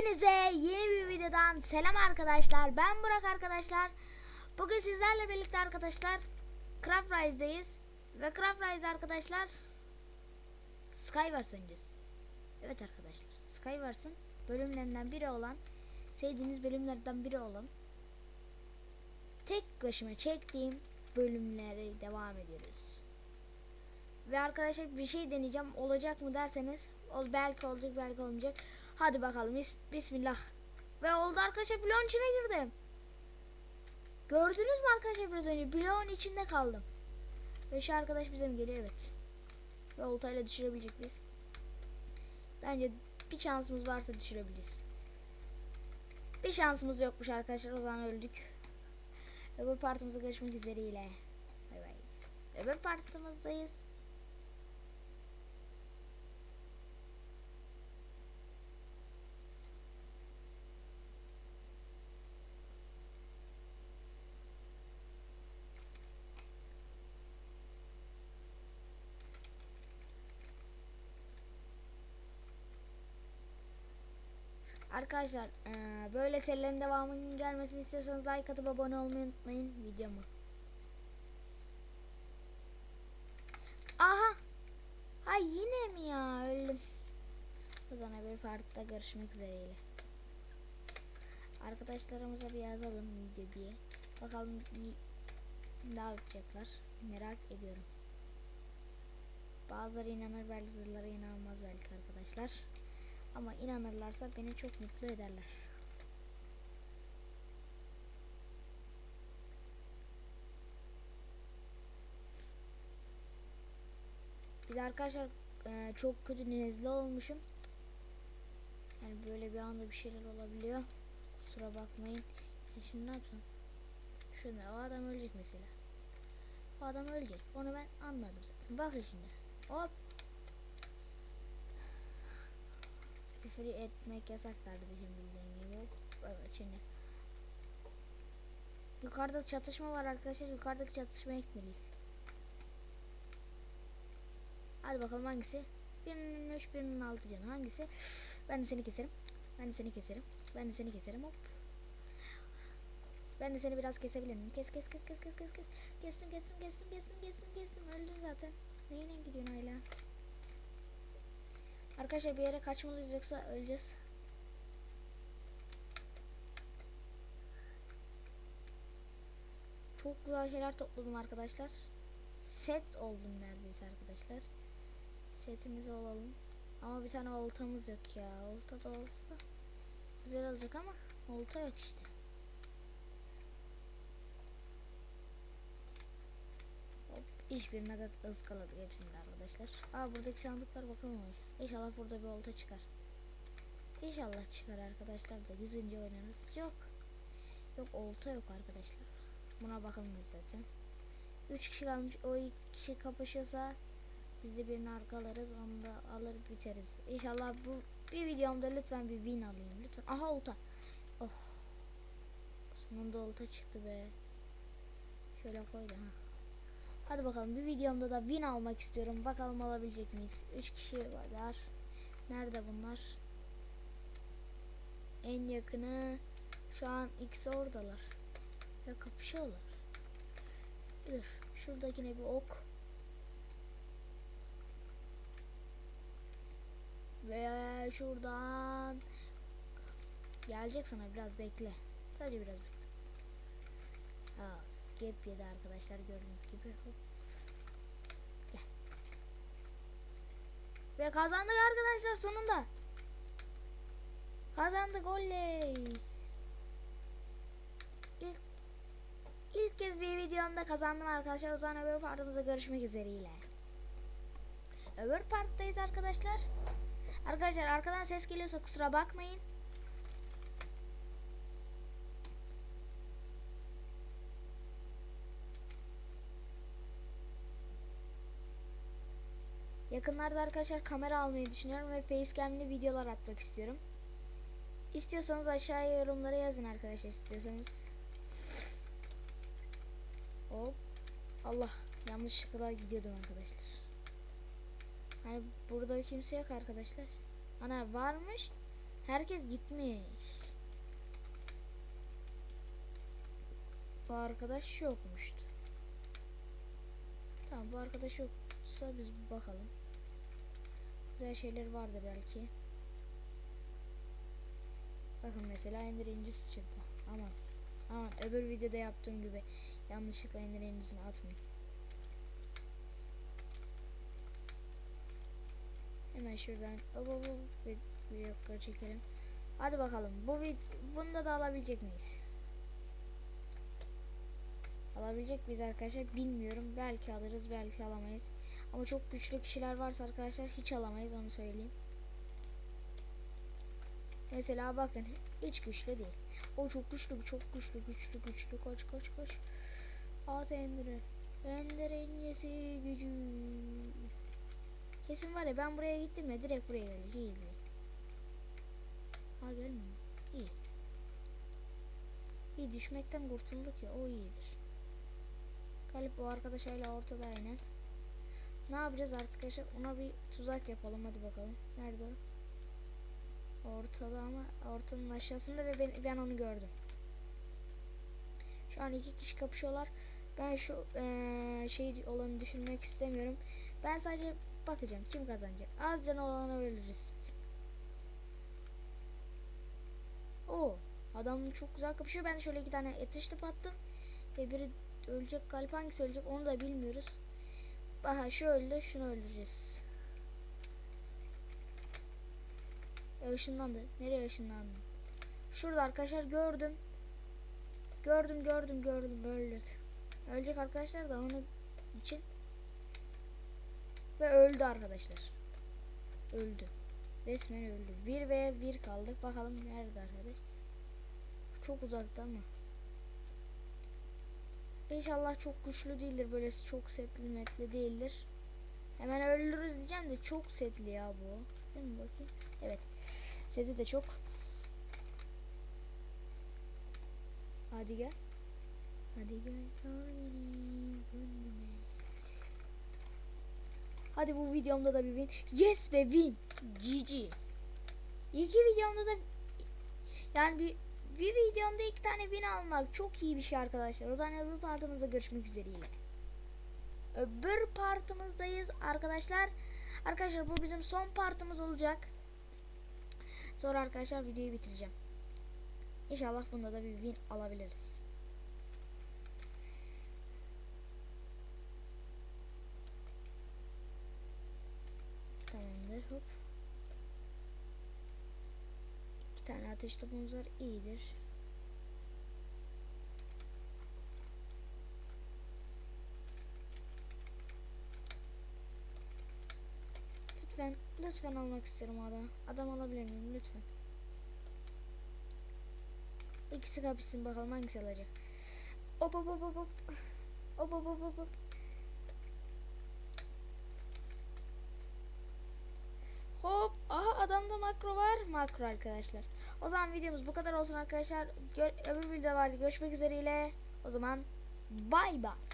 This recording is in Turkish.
Hepinize yeni bir videodan selam arkadaşlar. Ben Burak arkadaşlar. Bugün sizlerle birlikte arkadaşlar Craft Rise'deyiz. Ve Craft Rise arkadaşlar Skywars oynayacağız. Evet arkadaşlar Skywars'ın bölümlerinden biri olan sevdiğiniz bölümlerden biri olan tek başıma çektiğim bölümlere devam ediyoruz. Ve arkadaşlar bir şey deneyeceğim. Olacak mı derseniz ol belki olacak belki olmayacak. Hadi bakalım bis bismillah. Ve oldu arkadaşlar bloğun içine girdim. Gördünüz mü arkadaşlar biraz önce bloğun içinde kaldım. Ve şu arkadaş bize mi geliyor evet. Ve oltayla düşürebilecek biz. Bence bir şansımız varsa düşürebiliriz. Bir şansımız yokmuş arkadaşlar o zaman öldük. Öbür partimize görüşmek üzereyle. Bay bay. Öbür partimizdayız. Arkadaşlar eee, böyle serilerin devamının gelmesini istiyorsanız like atıp abone olmayı unutmayın videomu. Aha. Ha yine mi ya öldüm. O zaman bir partide görüşmek üzereyle. Arkadaşlarımıza bir yazalım video diye. Bakalım bir ne yapacaklar. Merak ediyorum. Bazıları inanır bazıları inanmaz belki arkadaşlar. Ama inanırlarsa beni çok mutlu ederler. Bir de arkadaşlar e, çok kötü nezle olmuşum. Yani böyle bir anda bir şeyler olabiliyor. Kusura bakmayın. Ya şimdi ne yapsam? Şunu o adam ölecek mesela. O adam ölecek. Onu ben anladım zaten. Bakın şimdi. Hop. Küfür etmek yasak kardeşim bildiğin gibi. Evet şimdi. Yukarıda çatışma var arkadaşlar. Yukarıdaki çatışmaya gitmeliyiz. Hadi bakalım hangisi? Birinin 3 birinin 6 canı hangisi? Ben de seni keserim. Ben de seni keserim. Ben de seni keserim. Hop. Ben de seni biraz kesebilirim. Kes kes kes kes kes kes kes. Kestim kestim kestim kestim kestim kestim. Öldün zaten. Neyine gidiyorsun hala? Arkadaşlar bir yere kaçmalıyız yoksa öleceğiz. Çok güzel şeyler topladım arkadaşlar. Set oldum neredeyse arkadaşlar. Setimizi olalım. Ama bir tane oltamız yok ya. Olta da olsa güzel olacak ama olta yok işte. Hop hiçbirine de ıskaladık hepsini arkadaşlar. Aa buradaki sandıklar bakalım olacak. İnşallah burada bir olta çıkar. İnşallah çıkar arkadaşlar da yüzünce oynarız. Yok. Yok olta yok arkadaşlar. Buna bakalım biz zaten. 3 kişi kalmış. O iki kişi kapışırsa biz de birini arkalarız. Onu da alır biteriz. İnşallah bu bir videomda lütfen bir win alayım. Lütfen. Aha olta. Oh. Sonunda olta çıktı be. Şöyle koy da. Ha. Hadi bakalım bir videomda da win almak istiyorum. Bakalım alabilecek miyiz? 3 kişi var. Nerede bunlar? En yakını şu an ikisi oradalar. Ya kapışıyorlar. Dur. Şuradakine bir ok. Ve şuradan gelecek sana biraz bekle. Sadece biraz bekle. Ha, gap yedi arkadaşlar gördüğünüz gibi. Hop. Gel. Ve kazandık arkadaşlar sonunda. Kazandık oley. İlk İlk kez bir videomda kazandım arkadaşlar. O zaman öbür partımızda görüşmek üzereyle. Öbür parttayız arkadaşlar. Arkadaşlar arkadan ses geliyorsa kusura bakmayın. Yakınlarda arkadaşlar kamera almayı düşünüyorum ve facecam'li videolar atmak istiyorum. İstiyorsanız aşağıya yorumlara yazın arkadaşlar istiyorsanız. Hop. Allah yanlışlıkla gidiyordum arkadaşlar. Hani burada kimse yok arkadaşlar. Ana varmış. Herkes gitmiş. Bu arkadaş yokmuştu. Tamam bu arkadaş yoksa biz bakalım. Güzel şeyler vardır belki. Bakın mesela ender incisi çıktı. Aman. Aman öbür videoda yaptığım gibi yanlışlıkla ender incisini atmayın. Hemen şuradan hop hop hop bir dakika çekelim. Hadi bakalım. Bu vid- bunda da alabilecek miyiz? Alabilecek miyiz arkadaşlar bilmiyorum. Belki alırız belki alamayız. Ama çok güçlü kişiler varsa arkadaşlar hiç alamayız onu söyleyeyim. Mesela bakın hiç güçlü değil. O çok güçlü çok güçlü güçlü güçlü koş koş koş. At Ender'e. Ender enyesi gücü. Kesin var ya ben buraya gittim ya direkt buraya gelecek. İyi izleyin. Ha gelmiyor. İyi. İyi düşmekten kurtulduk ya o iyidir. Galip o arkadaş hala ortada aynen. Ne yapacağız arkadaşlar? Ona bir tuzak yapalım hadi bakalım. Nerede o? Ortada ama ortanın aşağısında ve ben, ben onu gördüm. Şu an iki kişi kapışıyorlar. Ben şu eee şey olanı düşünmek istemiyorum. Ben sadece bakacağım kim kazanacak. Az canı olana ölürüz. Oo, adam çok güzel kapışıyor. Ben şöyle iki tane ateş attım. Ve biri ölecek galiba hangisi ölecek onu da bilmiyoruz. Aha şu öldü şunu öldüreceğiz. E, ışınlandı. Nereye ışınlandı? Şurada arkadaşlar gördüm. Gördüm gördüm gördüm öldük. Ölecek arkadaşlar da onun için. Ve öldü arkadaşlar. Öldü. Resmen öldü. 1 ve 1 kaldık. Bakalım nerede arkadaş. Çok uzakta ama. İnşallah çok güçlü değildir. Böyle çok setli metli değildir. Hemen öldürürüz diyeceğim de çok setli ya bu. Değil mi bakayım? Evet. Seti de çok. Hadi gel. Hadi gel. Hadi bu videomda da bir win. Yes be win. GG. İki videomda da yani bir bir videomda iki tane win almak çok iyi bir şey arkadaşlar. O zaman öbür partımızda görüşmek üzereyle. Öbür partımızdayız arkadaşlar. Arkadaşlar bu bizim son partımız olacak. Sonra arkadaşlar videoyu bitireceğim. İnşallah bunda da bir win alabiliriz. Tamamdır hop. İki tane ateş topumuz var iyidir. Lütfen, lütfen almak istiyorum adam. Adam alabilir miyim lütfen? İkisi kapışsın bakalım hangisi alacak. Hop hop hop hop. Hop hop hop hop hop. Hop. Aha adamda makro var. Makro arkadaşlar. O zaman videomuz bu kadar olsun arkadaşlar. Gör, öbür videolarda görüşmek üzereyle. O zaman bay bay.